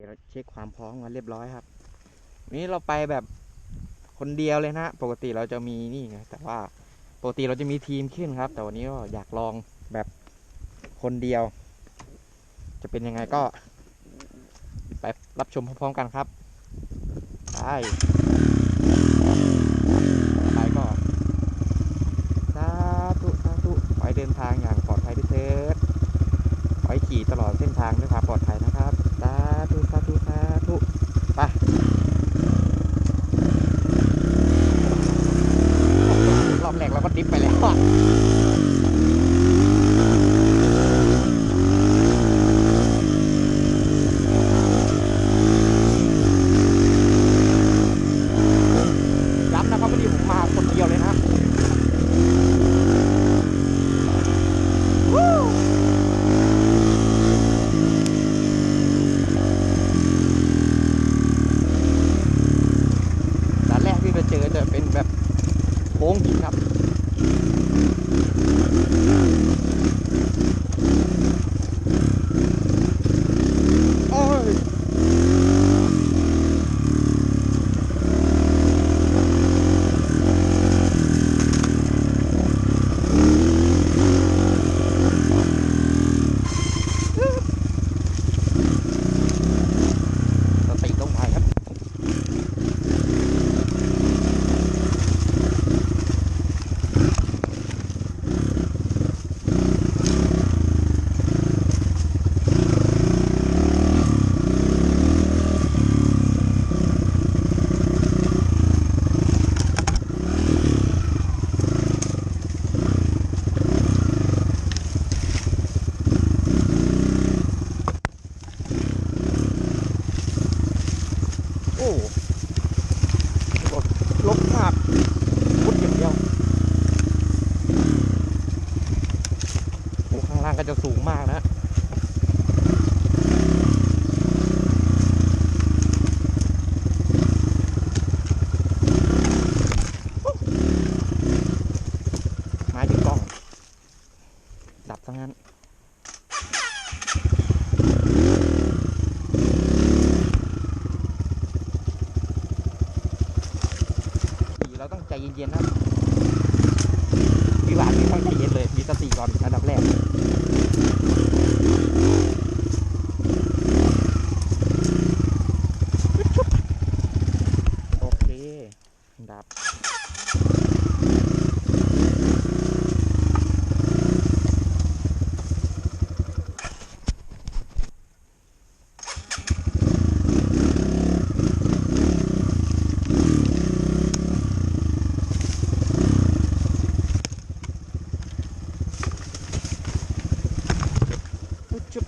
เดี๋ยวเราเช็คความพร้อมกันเรียบร้อยครับ นี่เราไปแบบคนเดียวเลยนะ ปกติเราจะมีนี่ไงแต่ว่าปกติเราจะมีทีมขึ้นครับ แต่วันนี้ก็อยากลองแบบคนเดียว จะเป็นยังไงก็ ไปรับชมพร้อมๆกันครับไปไปก็สาธุสาธุขอให้เดินทางอย่างปลอดภัยด้วยเถิดขอให้ขี่ตลอดเส้นทางด้วยความปลอดภัยนะครับสาธุสาธุสาธุไปรอบแรกเราก็ดิฟไปแล้วอะย้ำนะครับวันนี้ผมมาคนเดียวเลยนะวู้ด่านแรกที่เราเจอจะเป็นแบบโค้ งครับ โอ้ย สติต้องไปครับ โอ้ลบมากพุดอย่างเดียวโอ้ข้างล่างก็จะสูงมากนะ มาอยู่กล้อง ดับซะงั้นเราต้องใจเย็นๆนะวิวาที่ต้องใจเย็นเลย มีสติก่อนอันดับแรก โอเค ดับ จุ๊บ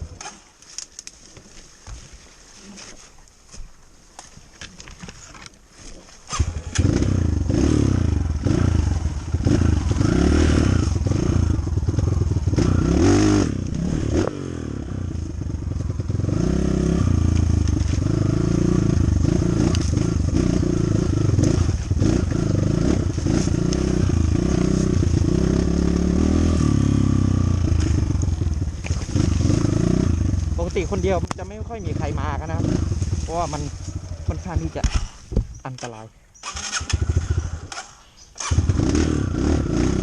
ปกติ คนเดียวจะไม่ค่อยมีใครมากันนะครับ เพราะว่ามันค่อนข้างที่จะอันตราย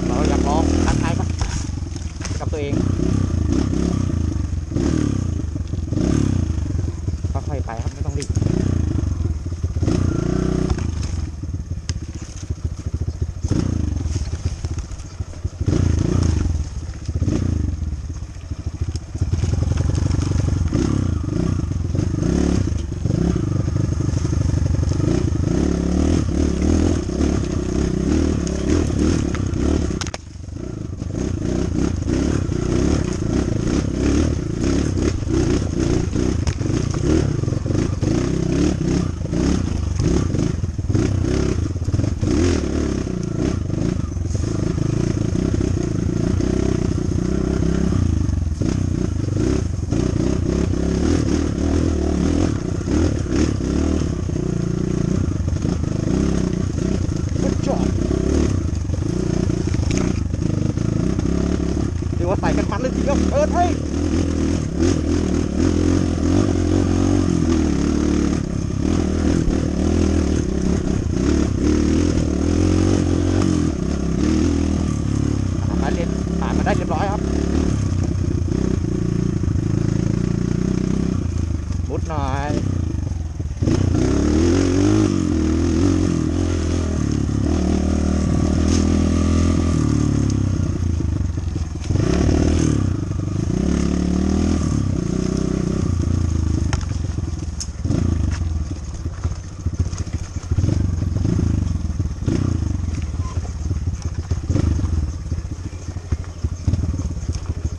เราอยากลองท้าทายกับตัวเองค่อยๆไปครับ ไม่ต้องรีบ Good job ถือว่าใส่กันมันเลยทีเดี๋ยวเปิดให้ มุดหน่อย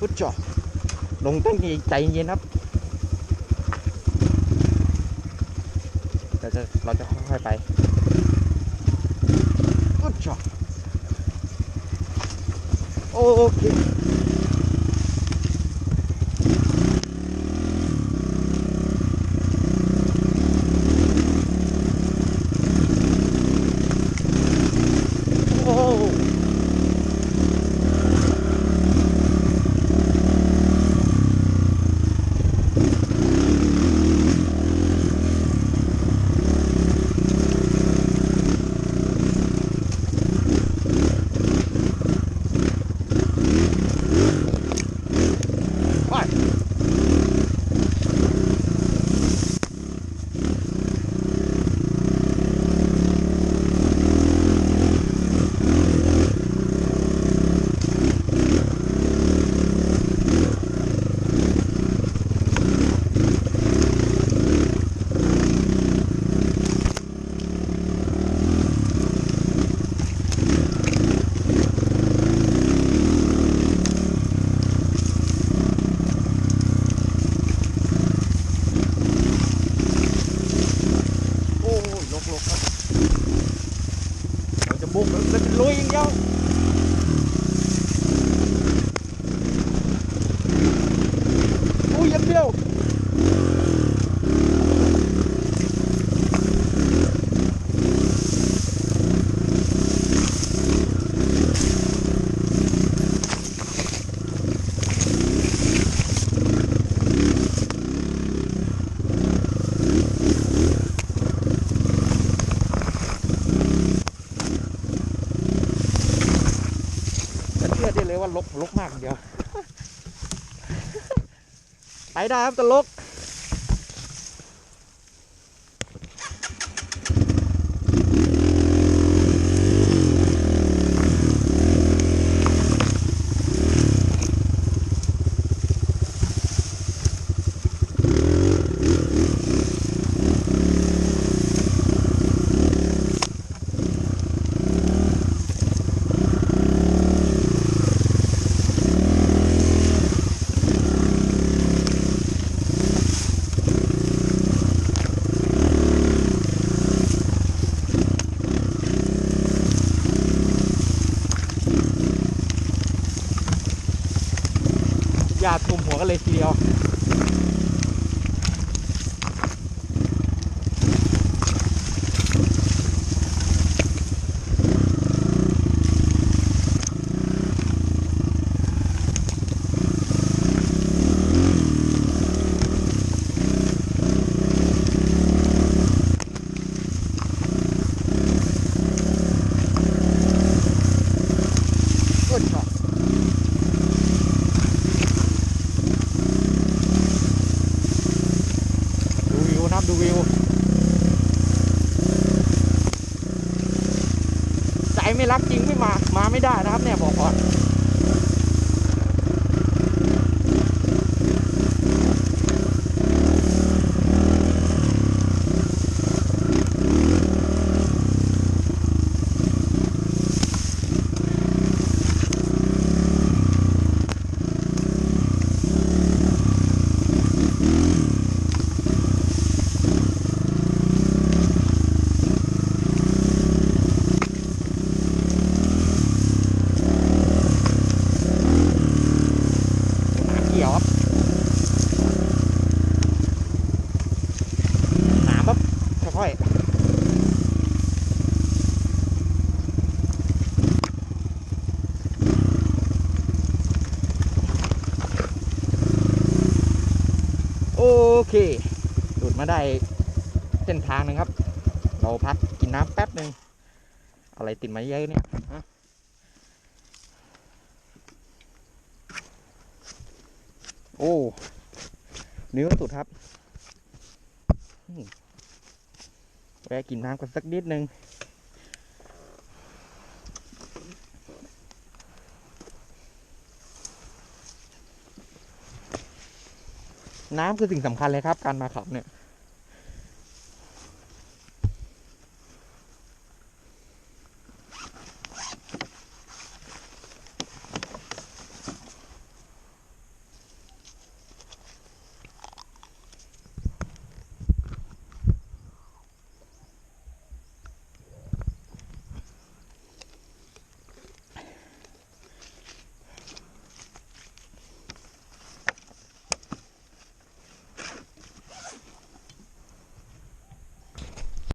พุทธจอ ลงตั้งใจเย็นครับเราจะเราจะค่อยๆไปพุทธจอโอเค โอ้ ไปโอ้ยลกลกครับเราจะบุกแล้วเราจะลุยอย่างเดียวอุ้ยอย่างเดียวจะเชื่อ ได้เลยว่าลกลกมากเดียว ไปได้ครับจะลก ก็เลยเลี้ยว วิว ใจไม่รักจริงไม่มา มาไม่ได้นะครับเนี่ยบอกก่อน หนาเกี่ยวครับหนาปั๊บค่อยๆโอเคหลุดมาได้เส้นทางหนึงครับ เราพักกินน้ำแป๊บหนึ่งอะไรติดมาเยอะเนี่ยฮะ โอ้นิ้วสุดครับแวะกินน้ำกันสักนิดนึงน้ำคือสิ่งสำคัญเลยครับ การมาขับเนี่ย